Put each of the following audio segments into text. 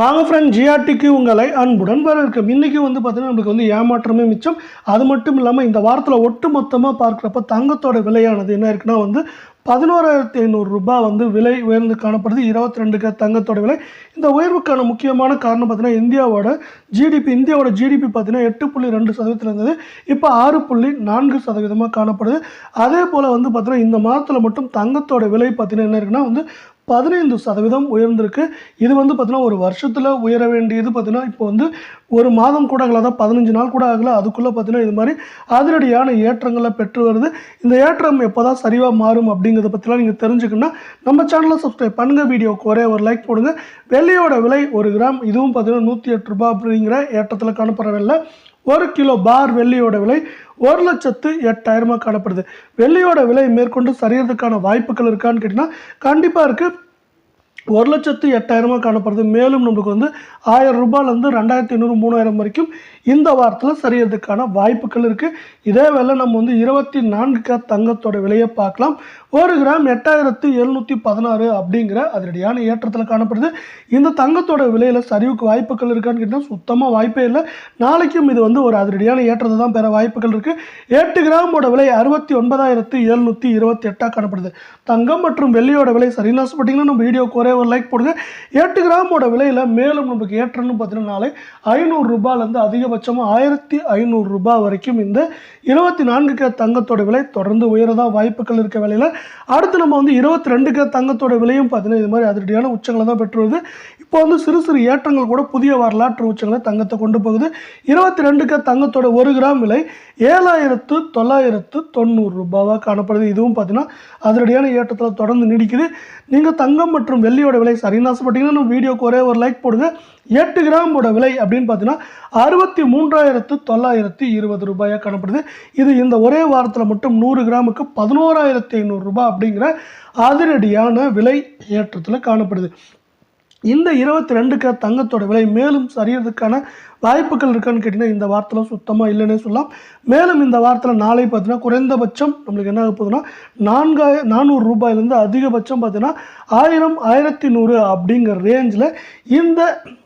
வாங்க ஃப்ரெண்ட் ஜிஆர்டிக்கு உங்களை அன்புடன் வரவேற்கும். இன்றைக்கி வந்து பார்த்திங்கன்னா நம்மளுக்கு வந்து ஏமாற்றமே மிச்சம். அது மட்டும் இல்லாமல் இந்த வாரத்தில் ஒட்டு மொத்தமாக பார்க்குறப்ப தங்கத்தோட விலையானது என்ன இருக்குன்னா வந்து பதினோராயிரத்தி ஐநூறு ரூபாய் வந்து விலை உயர்ந்து காணப்படுது. இருபத்தி ரெண்டுக்கு தங்கத்தோட விலை. இந்த உயர்வுக்கான முக்கியமான காரணம் பார்த்தீங்கன்னா இந்தியாவோட ஜிடிபி இந்தியாவோட ஜிடிபி பார்த்தீங்கன்னா எட்டு புள்ளி ரெண்டு சதவீதத்தில் இருந்தது. இப்போ ஆறு புள்ளி நான்கு சதவீதமாக காணப்படுது. அதே போல் வந்து பார்த்தீங்கன்னா இந்த மாதத்தில் மட்டும் தங்கத்தோட விலை பார்த்தீங்கன்னா என்ன இருக்குன்னா வந்து பதினைந்து சதவீதம் உயர்ந்திருக்கு. இது வந்து பார்த்தீங்கன்னா ஒரு வருஷத்தில் உயர வேண்டியது பார்த்தீங்கன்னா இப்போ வந்து ஒரு மாதம் கூட ஆகல அதான் பதினஞ்சு நாள் கூட ஆகல அதுக்குள்ளே பார்த்தீங்கன்னா இது மாதிரி அதிரடியான ஏற்றங்களை பெற்று வருது. இந்த ஏற்றம் எப்போ தான் சரிவாக மாறும் அப்படிங்கிறத பற்றிலாம் நீங்கள் தெரிஞ்சுக்கணும்னா நம்ம சேனலை சப்ஸ்கிரைப் பண்ணுங்கள் வீடியோக்கு ஒரே ஒரு லைக் போடுங்க. வெள்ளையோட விலை ஒரு கிராம் இதுவும் பார்த்தீங்கன்னா நூற்றி எட்டு ரூபாய் அப்படிங்கிற ஏற்றத்தில் காணப்படவில்லை. ஒரு கிலோ பார் வெள்ளியோட விலை ஒரு லட்சத்து எட்டாயிரமாக காணப்படுது. வெள்ளியோட விலை மேற்கொண்டு சரியறதுக்கான வாய்ப்புகள் இருக்கான்னு கேட்டிங்கன்னா கண்டிப்பாக இருக்குது ஒரு லட்சத்து எட்டாயிரமாக காணப்படுது. மேலும் நம்மளுக்கு வந்து ஆயிரம் ரூபாயிலேருந்து ரெண்டாயிரத்தி ஐநூறு மூணாயிரம் வரைக்கும் இந்த வாரத்தில் சரியறதுக்கான வாய்ப்புகள் இருக்குது இதே வேளை நம்ம வந்து இருபத்தி நான்கு தங்கத்தோட விலையை பார்க்கலாம். ஒரு கிராம் எட்டாயிரத்து எழுநூற்றி பதினாறு அப்படிங்கிற அதிரடியான ஏற்றத்தில் காணப்படுது. இந்த தங்கத்தோட விலையில் சரிவுக்கு வாய்ப்புகள் இருக்கான்னு கேட்டால் சுத்தமாக வாய்ப்பே இல்லை. நாளைக்கும் இது வந்து ஒரு அதிரடியான ஏற்றத்தை தான் பெற வாய்ப்புகள் இருக்குது எட்டு கிராமோட விலை அறுபத்தி ஒன்பதாயிரத்து எழுநூற்றி இருபத்தி எட்டாக காணப்படுது. தங்கம் மற்றும் வெள்ளியோட விலை சரின்னு ஆசைப்பட்டீங்கன்னா நம்ம வீடியோ குறை ஒரே ஒரு லைக் போடுங்க. எட்டு கிராமோட விலையில் மேலும் நமக்கு ஏற்றம்னு பார்த்தீங்கன்னா நாளை ஐநூறு அதிகபட்சமாக ஆயிரத்தி ஐநூறு ரூபாய் வரைக்கும் இந்த இருபத்தி நான்கு கே தங்கத்தோட விலை தொடர்ந்து உயரதா வாய்ப்புகள் இருக்க வேலையில் அடுத்து நம்ம வந்து இருபத்தி ரெண்டு கே தங்கத்தோட விலையும் பார்த்தீங்கன்னா இது மாதிரி அதிரடியான உச்சங்களை தான் பெற்று வருது இப்போ வந்து சிறு சிறு ஏற்றங்கள் கூட புதிய வரலாற்று உச்சங்களை தங்கத்தை கொண்டு போகுது. இருபத்தி ரெண்டுக்கு தங்கத்தோட ஒரு கிராம் விலை ஏழாயிரத்து தொள்ளாயிரத்து தொண்ணூறு ரூபாவாக காணப்படுது. இதுவும் பார்த்தீங்கன்னா அதிரடியான ஏற்றத்தில் தொடர்ந்து நீடிக்குது. நீங்கள் தங்கம் மற்றும் வெள்ளியோட விலை சரின்னு ஆசைப்பட்டீங்கன்னா நம்ம வீடியோக்கு ஒரே ஒரு லைக் போடுங்க. எட்டு கிராமோட விலை அப்படின்னு பார்த்தீங்கன்னா அறுபத்தி மூன்றாயிரத்து தொள்ளாயிரத்தி இருபது ரூபாயாக காணப்படுது. இது இந்த ஒரே வாரத்தில் மட்டும் நூறு கிராமுக்கு பதினோராயிரத்தி ஐநூறு ரூபாய் அப்படிங்கிற அதிரடியான விலை ஏற்றத்தில் காணப்படுது. இந்த இருபத்தி ரெண்டுக்கு தங்கத்தோட விலை மேலும் சரியறதுக்கான வாய்ப்புகள் இருக்கான்னு கேட்டிங்கன்னா இந்த வாரத்தில் சுத்தமாக இல்லைன்னே சொல்லலாம். மேலும் இந்த வாரத்தில் நாளை பார்த்தீங்கன்னா குறைந்தபட்சம் நம்மளுக்கு என்ன ஆக போகுதுன்னா நான்காய நானூறு ரூபாயிலேருந்து அதிகபட்சம் பார்த்தீங்கன்னா ஆயிரம் ஆயிரத்தி நூறு அப்படிங்கிற ரேஞ்சில் இந்த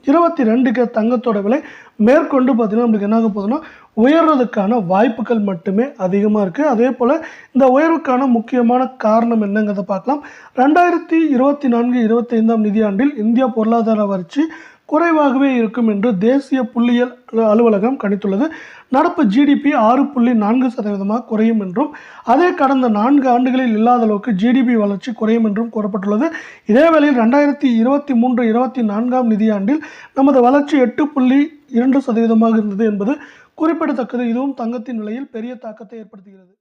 இருபத்தி ரெண்டுக்கு தங்கத்தோட விலை மேற்கொண்டு பார்த்திங்கன்னா நம்மளுக்கு என்ன ஆக போகுதுன்னா உயர்றதுக்கான வாய்ப்புகள் மட்டுமே அதிகமாக இருக்குது அதே போல் இந்த உயர்வுக்கான முக்கியமான காரணம் என்னங்கிறத பார்க்கலாம். ரெண்டாயிரத்தி இருபத்தி நான்கு இருபத்தைந்தாம் நிதியாண்டில் இந்தியா பொருளாதார வளர்ச்சி குறைவாகவே இருக்கும் என்று தேசிய புள்ளியியல் அலுவலகம் கணித்துள்ளது. நடப்பு ஜிடிபி ஆறு புள்ளி நான்கு சதவீதமாக குறையும் என்றும் அதே கடந்த நான்கு ஆண்டுகளில் இல்லாத அளவுக்கு ஜிடிபி வளர்ச்சி குறையும் என்றும் கூறப்பட்டுள்ளது. இதேவேளையில் ரெண்டாயிரத்தி இருபத்தி மூன்று இருபத்தி நான்காம் நிதியாண்டில் நமது வளர்ச்சி எட்டு புள்ளி இரண்டு சதவீதமாக இருந்தது என்பது குறிப்பிடத்தக்கது. இதுவும் தங்கத்தின் விலையில் பெரிய தாக்கத்தை ஏற்படுத்துகிறது.